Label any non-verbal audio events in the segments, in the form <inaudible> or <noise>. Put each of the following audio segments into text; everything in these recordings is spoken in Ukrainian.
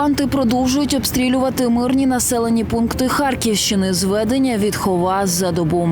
Окупанти продовжують обстрілювати мирні населені пункти Харківщини. Зведення відхова за добу.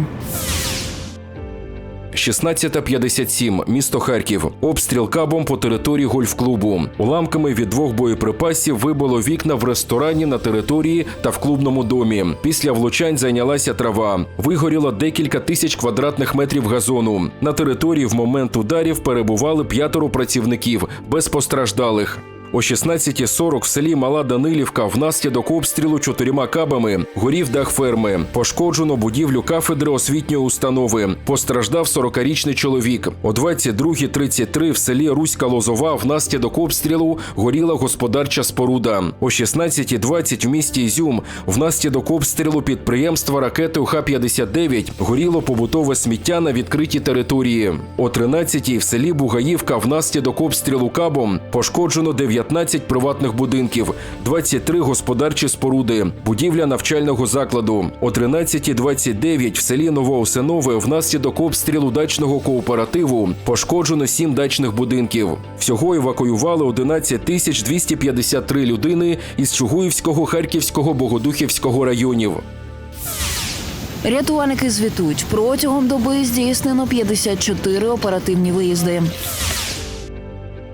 16.57. Місто Харків. Обстріл кабом по території гольф-клубу. Уламками від двох боєприпасів вибило вікна в ресторані на території та в клубному домі. Після влучань зайнялася трава. Вигоріло декілька тисяч квадратних метрів газону. На території в момент ударів перебували п'ятеро працівників без постраждалих. О 16.40 в селі Мала Данилівка внаслідок обстрілу чотирма кабами горів дах ферми. Пошкоджено будівлю кафедри освітньої установи. Постраждав 40-річний чоловік. О 22.33 в селі Руська Лозова внаслідок обстрілу горіла господарча споруда. О 16.20 в місті Ізюм внаслідок обстрілу підприємства ракети Х-59 горіло побутове сміття на відкритій території. О 13.00 в селі Бугаївка внаслідок обстрілу кабом пошкоджено 19 приватних будинків, 23 господарчі споруди, будівля навчального закладу. О 13.29 в селі Новоосинове внаслідок обстрілу дачного кооперативу пошкоджено 7 дачних будинків. Всього евакуювали 11 тисяч 253 людини із Чугуївського, Харківського, Богодухівського районів. Рятувальники звітують протягом доби здійснено 54 оперативні виїзди.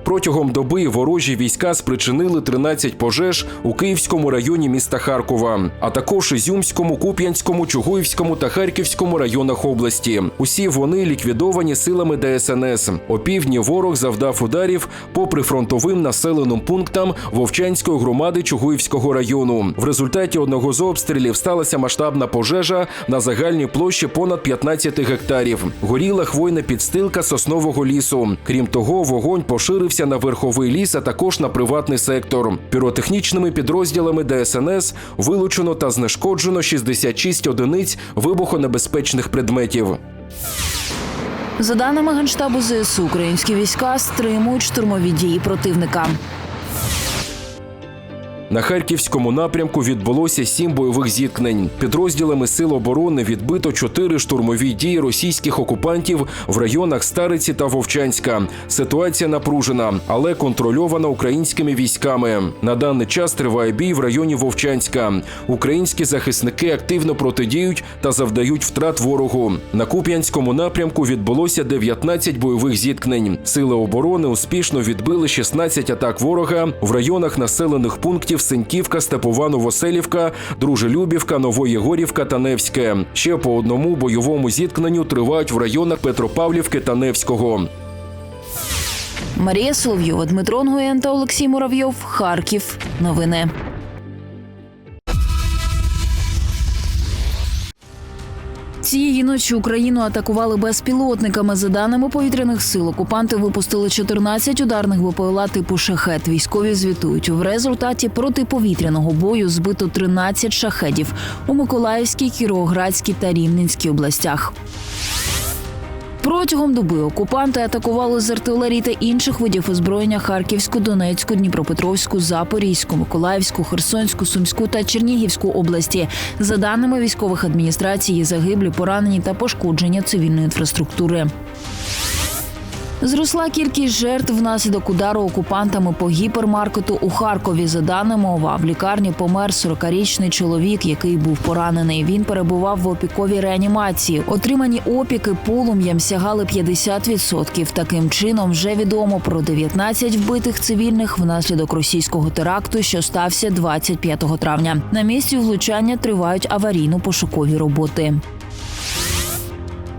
Протягом доби ворожі війська спричинили 13 пожеж у Київському районі міста Харкова, а також Ізюмському, Куп'янському, Чугуївському та Харківському районах області. Усі вони ліквідовані силами ДСНС. О півдні ворог завдав ударів по прифронтовим населеним пунктам Вовчанської громади Чугуївського району. В результаті одного з обстрілів сталася масштабна пожежа на загальній площі понад 15 гектарів. Горіла хвойна підстилка соснового лісу. Крім того, вогонь поширився на верховий ліс, а також на приватний сектор. Піротехнічними підрозділами ДСНС вилучено та знешкоджено 66 одиниць вибухонебезпечних предметів. За даними генштабу ЗСУ, українські війська стримують штурмові дії противника. На харківському напрямку відбулося сім бойових зіткнень. Підрозділами сил оборони відбито чотири штурмові дії російських окупантів в районах Стариці та Вовчанська. Ситуація напружена, але контрольована українськими військами. На даний час триває бій в районі Вовчанська. Українські захисники активно протидіють та завдають втрат ворогу. На Куп'янському напрямку відбулося 19 бойових зіткнень. Сили оборони успішно відбили 16 атак ворога в районах населених пунктів Синьківка, Степова, Новоселівка, Дружелюбівка, Новоєгорівка та Невське. Ще по одному бойовому зіткненню тривають в районах Петропавлівки та Невського. Марія Соловйова, Дмитро Нгоєн та Олексій Муравйов. Харків. Новини. Цієї ночі Україну атакували безпілотниками. За даними повітряних сил, окупанти випустили 14 ударних БПЛА типу шахет. Військові звітують. В результаті протиповітряного бою збито 13 шахедів у Миколаївській, Кіровоградській та Рівненській областях. Протягом доби окупанти атакували з артилерії та інших видів озброєння Харківську, Донецьку, Дніпропетровську, Запорізьку, Миколаївську, Херсонську, Сумську та Чернігівську області. За даними військових адміністрацій, загиблі, поранені та пошкодження цивільної інфраструктури. Зросла кількість жертв внаслідок удару окупантами по гіпермаркету у Харкові. За даними ОВА, в лікарні помер 40-річний чоловік, який був поранений. Він перебував в опіковій реанімації. Отримані опіки полум'ям сягали 50%. Таким чином вже відомо про 19 вбитих цивільних внаслідок російського теракту, що стався 25 травня. На місці влучання тривають аварійно-пошукові роботи.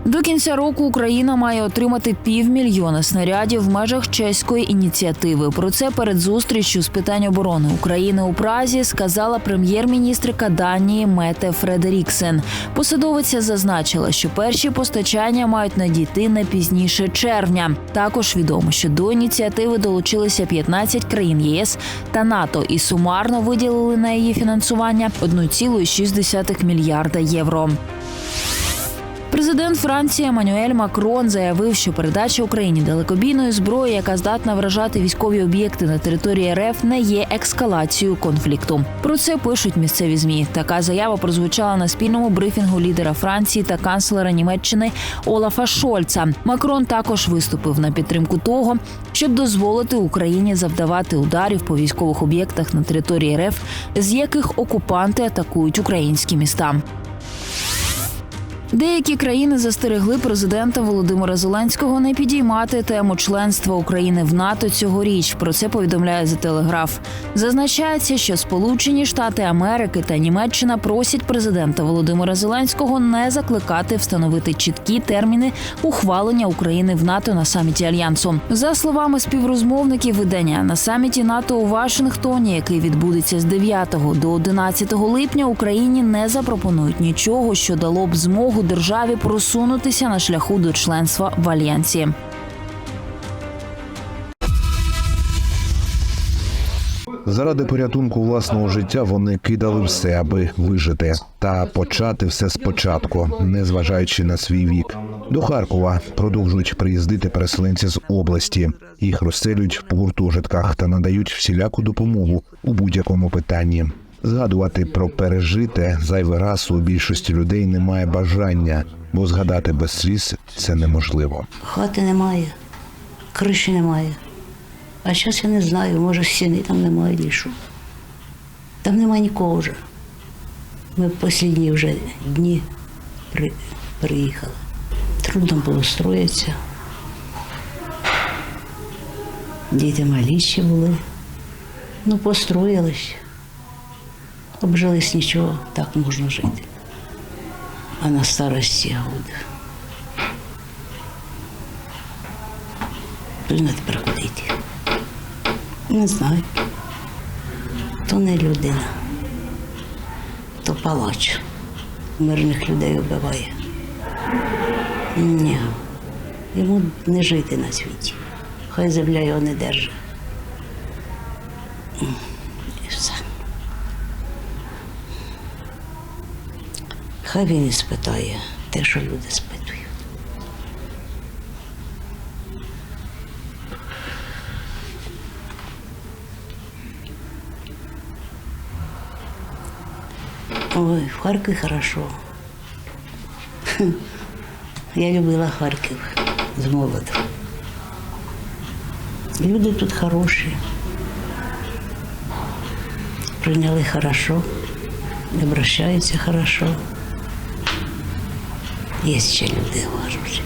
До кінця року Україна має отримати півмільйона снарядів в межах чеської ініціативи. Про це перед зустрічю з питань оборони України у Празі сказала прем'єр-міністрика Данії Мете Фредеріксен. Посадовиця зазначила, що перші постачання мають надійти не пізніше червня. Також відомо, що до ініціативи долучилися 15 країн ЄС та НАТО і сумарно виділили на її фінансування 1,6 мільярда євро. Президент Франції Еммануель Макрон заявив, що передача Україні далекобійної зброї, яка здатна вражати військові об'єкти на території РФ, не є ескалацією конфлікту. Про це пишуть місцеві змі. Така заява прозвучала на спільному брифінгу лідера Франції та канцлера Німеччини Олафа Шольца. Макрон також виступив на підтримку того, щоб дозволити Україні завдавати ударів по військових об'єктах на території РФ, з яких окупанти атакують українські міста. Деякі країни застерегли президента Володимира Зеленського не підіймати тему членства України в НАТО цьогоріч. Про це повідомляє The Telegraph. Зазначається, що Сполучені Штати Америки та Німеччина просять президента Володимира Зеленського не закликати встановити чіткі терміни ухвалення України в НАТО на саміті альянсу. За словами співрозмовників видання на саміті НАТО у Вашингтоні, який відбудеться з 9 до 11 липня, Україні не запропонують нічого, що дало б змогу державі просунутися на шляху до членства в альянсі. Заради порятунку власного життя вони кидали все, аби вижити та почати все спочатку, не зважаючи на свій вік. До Харкова продовжують приїздити переселенці з області. Їх розселюють в гуртожитках та надають всіляку допомогу у будь-якому питанні. Згадувати про пережите зайвий раз у більшості людей немає бажання, бо згадати без сліз це неможливо. Хати немає, криші немає. А зараз я не знаю, може стіни там немає що. Там немає нікого вже. Ми в останні вже дні при, приїхали. Трудно було строїтися. Діти малі ще були. Ну, построїлись. Обжились нічого, так можна жити. А на старості годи. Трудно тепер ходити. Не знаю. То не людина, то палач. Мирних людей вбиває. Ні. Йому не жити на світі. Хай земля його не держить. М, І все. Хай він і спитає те, що люди спитують. Ой, в Харкові хорошо. Я любила Харків з молоду. Люди тут хороші. Прийняли хорошо, обращаються хорошо. Є ще люди хороші.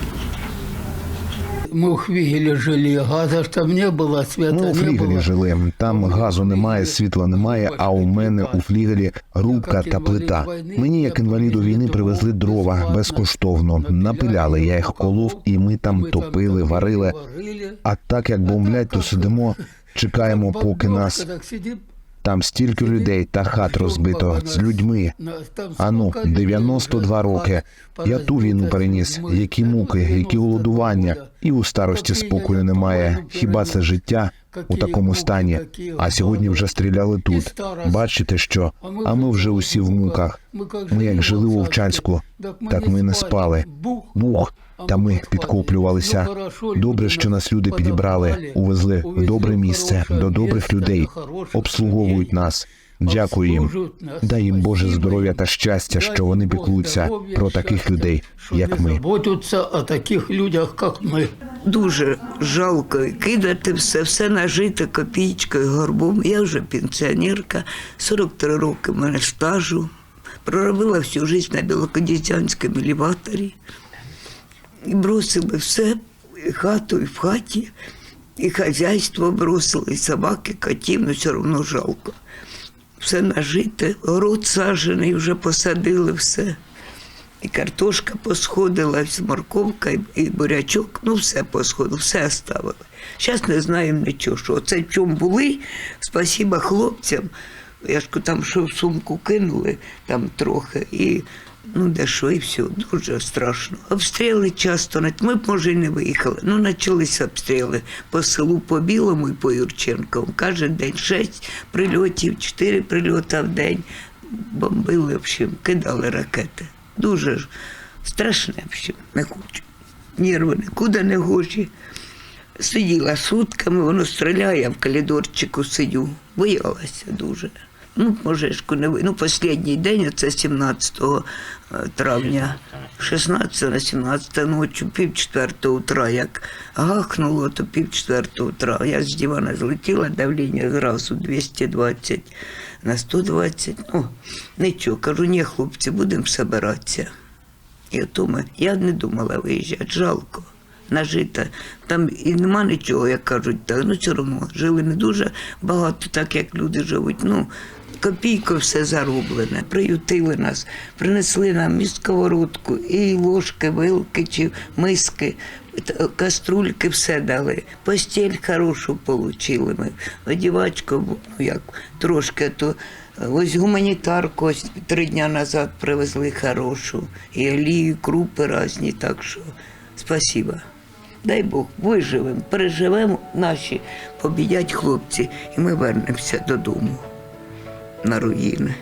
Мы в Хвигеле жили, газа ж там не было, света Ми у не флігелі было. жили. Там газу немає, світла немає. А у мене у флігелі рубка та плита. Мені, як інваліду війни, привезли дрова безкоштовно. Напиляли, я їх колов, і ми там Мы там топили, варили. варили. А так як бомблять, то сидимо, чекаємо, поки нас Бабушка так сидит, там стільки людей та хат розбито з людьми. Ану, сколько людей 92 роки. Я ту війну переніс. Які муки, які голодування, і у старості спокою немає. Хіба це життя у такому стані? А сьогодні вже стріляли тут. Бачите, що а ми вже усі в муках. Ми як жили у Вовчанську, так ми не спали. Бух, та ми підкоплювалися. Добре, що нас люди підібрали, увезли в добре місце до добрих людей, обслуговують нас. Дякую їм. Дай їм Боже здоров'я та щастя, що вони піклуються про таких людей, як ми. Заботяться о таких людях, як ми. дуже жалко кидати все, все нажите копійкою, горбом. Я вже пенсіонерка, 43 роки мене стажу. Проробила всю життя на білокодітянському елеваторі. Бросили все, і хату, і в хаті, і хазяйство бросили, і собаки, котів, ну все одно жалко. Все нажите, город сажений, вже посадили все. І картошка посходила, і морковка, і, бурячок, ну все посходило, все оставили. Зараз не знаємо нічого, що оце в чому були, спасіба хлопцям. Я ж там що в сумку кинули, там трохи, і ну де що, і все, дуже страшно. Обстріли часто, ми б, може, і не виїхали. Ну, почалися обстріли по селу по Білому і по Юрченкову. Кожен день шість прильотів, чотири прильоти в день. Бомбили, в общем, кидали ракети. Дуже ж Страшне все, не хочу. Нерви нікуди не гожі. Сиділа сутками, воно стріляє, в коридорчику сидю. Боялася дуже. Ну, можешку не. Ну, останній день, це 17 травня, 16 на 17 ночі, пів четвертого утра, як гахнуло, то пів четвертого утра. Я з дивана злетіла, давлення зразу 220 на 120. Ну, нічого, кажу, ні, хлопці, будемо збиратися. І ото ми, я не думала виїжджати, жалко. Нажита. Там і нема нічого, як кажуть, так, ну все одно жили не дуже багато, так як люди живуть. Ну, копійко все зароблене. Приютили нас, принесли нам і сковородку, і ложки, вилки чи миски, каструльки, все дали. Постіль хорошу отримали ми. Одівачку, ну як, трошки, то ось гуманітарку ось три дні назад привезли хорошу. І олію, і крупи різні, так що спасибо. Дай Бог, виживемо, переживемо наші, побідять хлопці, і ми вернемося додому на руїни.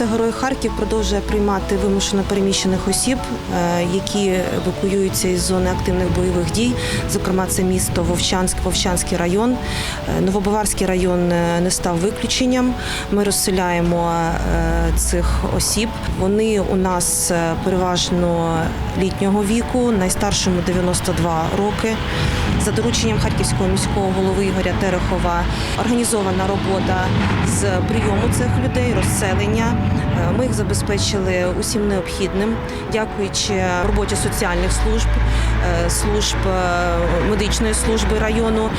Місто Герой Харків продовжує приймати вимушено переміщених осіб, е, які евакуюються із зони активних бойових дій. Зокрема, це місто Вовчанськ, Вовчанський район. Е, Новобаварський район е, не став виключенням. Ми розселяємо цих осіб. Вони у нас переважно літнього віку, найстаршому 92 роки. За дорученням харківського міського голови Ігоря Терехова організована робота з прийому цих людей, розселення. Е, Ми їх забезпечили усім необхідним, дякуючи роботі соціальних служб, е, служб е, медичної служби району.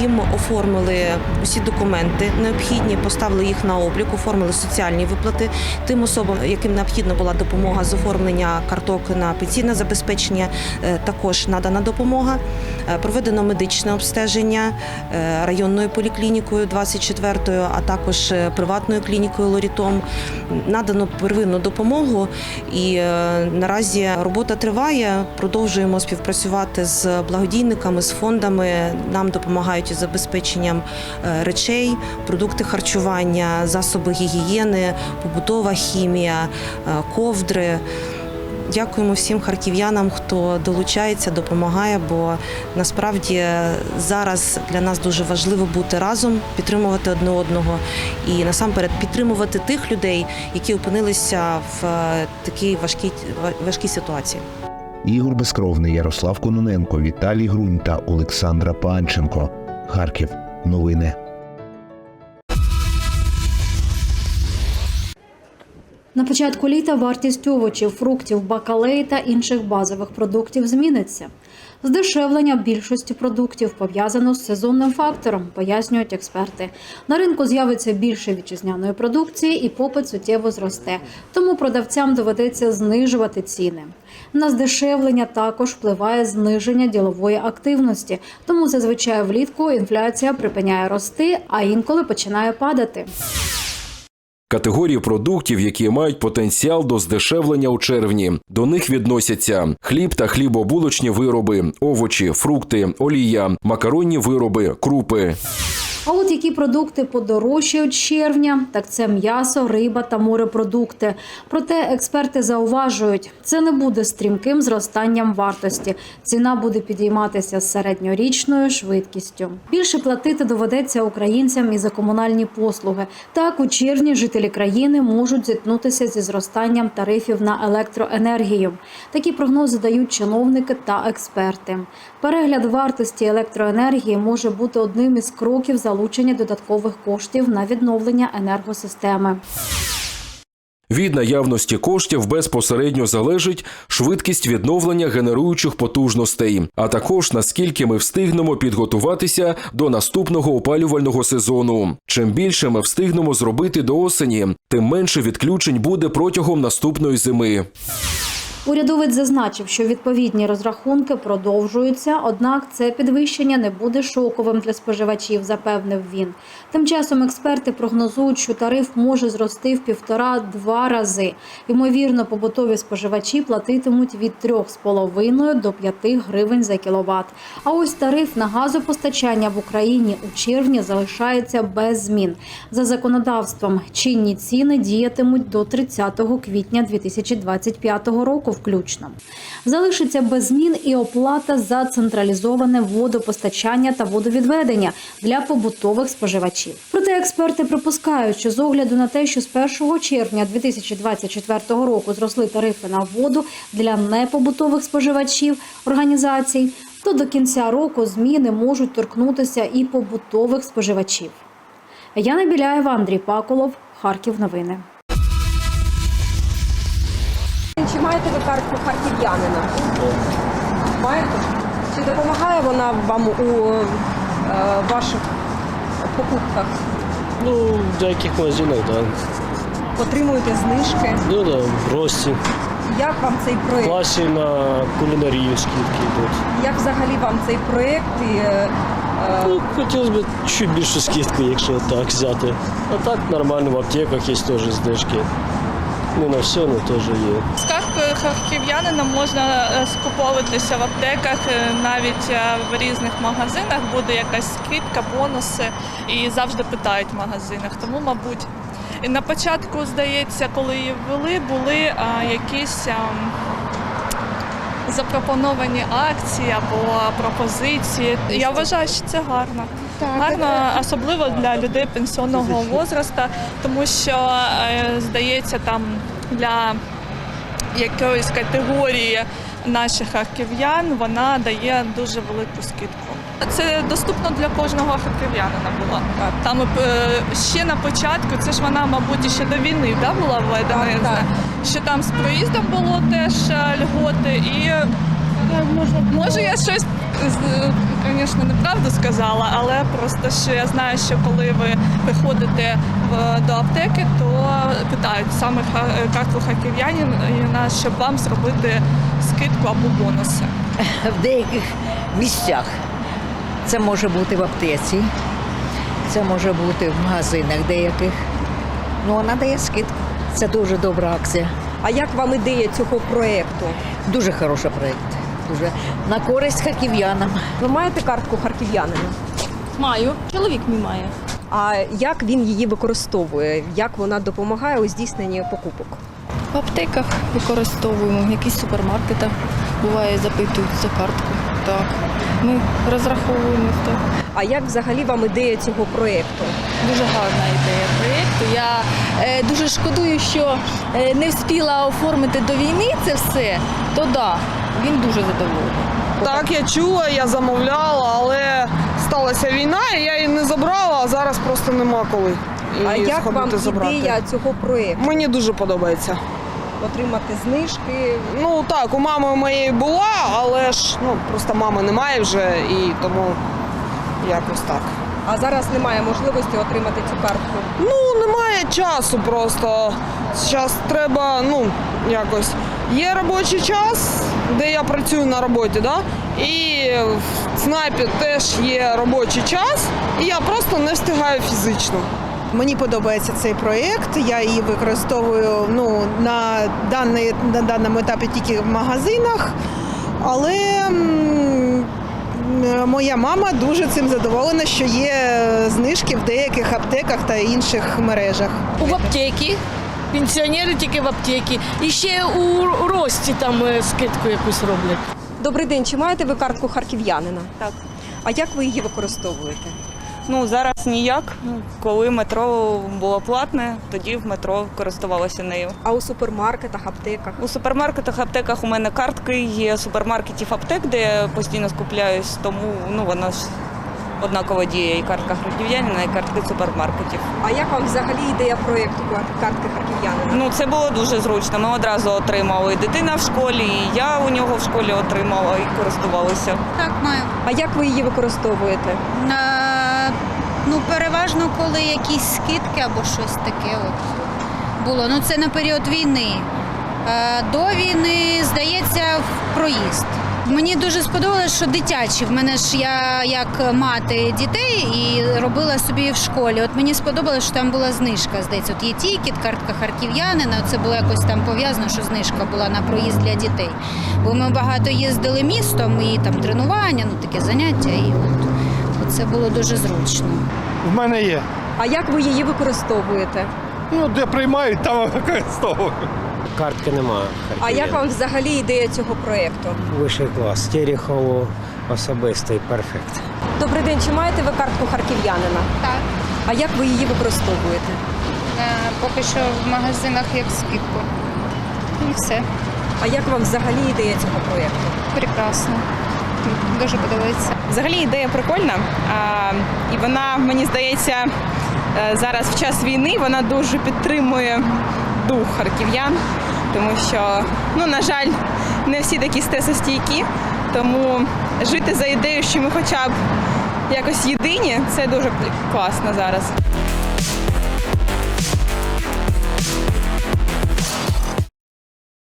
Їм оформили усі документи необхідні, поставили їх на облік, оформили соціальні виплати тим особам, яким необхідна була допомога з оформлення карток на пенсійне забезпечення. Також надана допомога. Проведено медичне обстеження районною поліклінікою 24-ю, а також приватною клінікою Лорітом. Надано первинну допомогу, і е, наразі робота триває. Продовжуємо співпрацювати з благодійниками, з фондами. Нам допомагають із забезпеченням е, речей, продукти харчування, засоби гігієни, побутова хімія, е, ковдри. Дякуємо всім харків'янам, хто долучається, допомагає, бо насправді зараз для нас дуже важливо бути разом, підтримувати одне одного і насамперед підтримувати тих людей, які опинилися в е, такій важкій важкій ситуації. Ігор Безкровний, Ярослав Кононенко, Віталій Грунь та Олександра Панченко. Харків. Новини. На початку літа вартість овочів, фруктів, бакалеї та інших базових продуктів зміниться. Здешевлення більшості продуктів пов'язано з сезонним фактором, пояснюють експерти. На ринку з'явиться більше вітчизняної продукції і попит суттєво зросте, тому продавцям доведеться знижувати ціни. На здешевлення також впливає зниження ділової активності, тому зазвичай влітку інфляція припиняє рости, а інколи починає падати. Категорії продуктів, які мають потенціал до здешевлення у червні. До них відносяться хліб та хлібобулочні вироби, овочі, фрукти, олія, макаронні вироби, крупи. А от які продукти подорожчають червня, так це м'ясо, риба та морепродукти. Проте експерти зауважують, це не буде стрімким зростанням вартості. Ціна буде підійматися з середньорічною швидкістю. Більше платити доведеться українцям і за комунальні послуги. Так, у червні жителі країни можуть зіткнутися зі зростанням тарифів на електроенергію. Такі прогнози дають чиновники та експерти. Перегляд вартості електроенергії може бути одним із кроків залучення додаткових коштів на відновлення енергосистеми. Від наявності коштів безпосередньо залежить швидкість відновлення генеруючих потужностей, а також наскільки ми встигнемо підготуватися до наступного опалювального сезону. Чим більше ми встигнемо зробити до осені, тим менше відключень буде протягом наступної зими. Урядовець зазначив, що відповідні розрахунки продовжуються, однак це підвищення не буде шоковим для споживачів, запевнив він. Тим часом експерти прогнозують, що тариф може зрости в півтора-два рази. Ймовірно, побутові споживачі платитимуть від 3,5 до 5 гривень за кіловат. А ось тариф на газопостачання в Україні у червні залишається без змін. За законодавством чинні ціни діятимуть до 30 квітня 2025 року включно. Залишиться без змін і оплата за централізоване водопостачання та водовідведення для побутових споживачів. Проте експерти припускають, що з огляду на те, що з 1 червня 2024 року зросли тарифи на воду для непобутових споживачів організацій, то до кінця року зміни можуть торкнутися і побутових споживачів. Яна Біляєва, Андрій Паколов, Харків. Новини. Чи маєте ви картку харків'янина? Маєте? Чи допомагає вона вам у е, ваших покупках? Ну, в деяких магазинах, так. Отримуєте знижки? Ну да, в Рості. Як вам цей В проєкт? класі на кулінарію скидки йдуть. Як взагалі вам цей проєкт? І, е, е, Ну, хотілося б чуть більшу скидку, якщо так взяти. А так нормально в аптеках є теж знижки. Не на все, але теж є. Харків'янина можна е, скуповуватися в аптеках, е, навіть е, в різних магазинах буде якась скидка, бонуси і завжди питають в магазинах. Тому, мабуть, і на початку, здається, коли її ввели, були а, якісь. а, Запропоновані акції або пропозиції. Я вважаю, що це гарно. Гарно, особливо для людей пенсіонного возрасту, тому що здається, там для якоїсь категорії наших харків'ян вона дає дуже велику скидку. Це доступно для кожного харків'янина було. Там е, ще на початку, це ж вона, мабуть, ще до війни да, була введена. я знаю. Що там з проїздом було теж е, льготи і. можна Може, я щось, звісно, неправду сказала, але просто що я знаю, що коли ви приходите в, до аптеки, то питають саме картку харків'янина, щоб вам зробити скидку або бонуси. в деяких місцях. Це може бути в аптеці, це може бути в магазинах деяких. Ну, вона дає скидку. Це дуже добра акція. а як вам ідея цього проєкту? Дуже хороший проєкт. Дуже на користь харків'янам. Ви маєте картку харків'янина? Маю, чоловік мій має. А як він її використовує? Як вона допомагає у здійсненні покупок? В аптеках використовуємо, в якісь супермаркетах буває запитують за картку. Так. Ми розраховуємо так. А як взагалі вам ідея цього проєкту? Дуже гарна ідея проєкту. Я е, дуже шкодую, що е, не встигла оформити до війни це все, то да, він дуже задоволений. Так, я чула, я замовляла, але сталася війна, і я її не забрала, а зараз просто нема коли. А її як сходити вам забрати. ідея цього проєкту? Мені дуже подобається. Отримати знижки? Ну так, у мами моєї була, але ж ну просто мами немає вже і тому якось так. А зараз немає можливості отримати цю картку. Ну, немає часу просто. Зараз треба, ну, якось. Є робочий час, де я працюю на роботі, да? і в ЦНАПі теж є робочий час, і я просто не встигаю фізично. Мені подобається цей проєкт. Я її використовую ну, на, даний, на даному етапі тільки в магазинах. Але моя мама дуже цим задоволена, що є знижки в деяких аптеках та інших мережах. В аптекі. Пенсіонери тільки в аптекі. І ще у рості там е, скидку якусь роблять. Добрий день, чи маєте ви картку харків'янина? Так. А як ви її використовуєте? Ну зараз ніяк. Коли метро було платне, тоді в метро користувалася нею. А у супермаркетах, аптеках? У супермаркетах, аптеках у мене картки є супермаркетів аптек, де я постійно скупляюсь, тому ну вона ж однаково діє і картка харків'янина, і картки супермаркетів. А як вам взагалі ідея проєкту картки харків'янина? Ну це було дуже зручно. Ми одразу отримали і дитина в школі, і я у нього в школі отримала і користувалася. Так, маю. А як ви її використовуєте? Е, ну, переважно, коли якісь скидки або щось таке от було. Ну, це на період війни. Е, До війни, здається, в проїзд. Мені дуже сподобалось, що дитячі. В мене ж я як мати дітей і робила собі в школі. От мені сподобалось, що там була знижка. Здається, от є тікет, картка харків'янина. Це було якось там пов'язано, що знижка була на проїзд для дітей. Бо ми багато їздили містом і там тренування, ну таке заняття. І от, от це було дуже зручно. В мене є. А як ви її використовуєте? Ну, де приймають, там <laughs> використовую. Картки немає. А як вам взагалі ідея цього проєкту? Вищий клас. Терехову особистий перфект. Добрий день, чи маєте ви картку харків'янина? Так, А як ви її використовуєте? поки що в магазинах як скидку. І все. А як вам взагалі ідея цього проєкту? Прекрасно. Дуже подобається. Взагалі ідея прикольна, а, і вона, мені здається, е, зараз в час війни вона дуже підтримує дух харків'ян, тому що, ну, на жаль, не всі такі стресостійкі, тому жити за ідею, що ми хоча б якось єдині, це дуже класно зараз.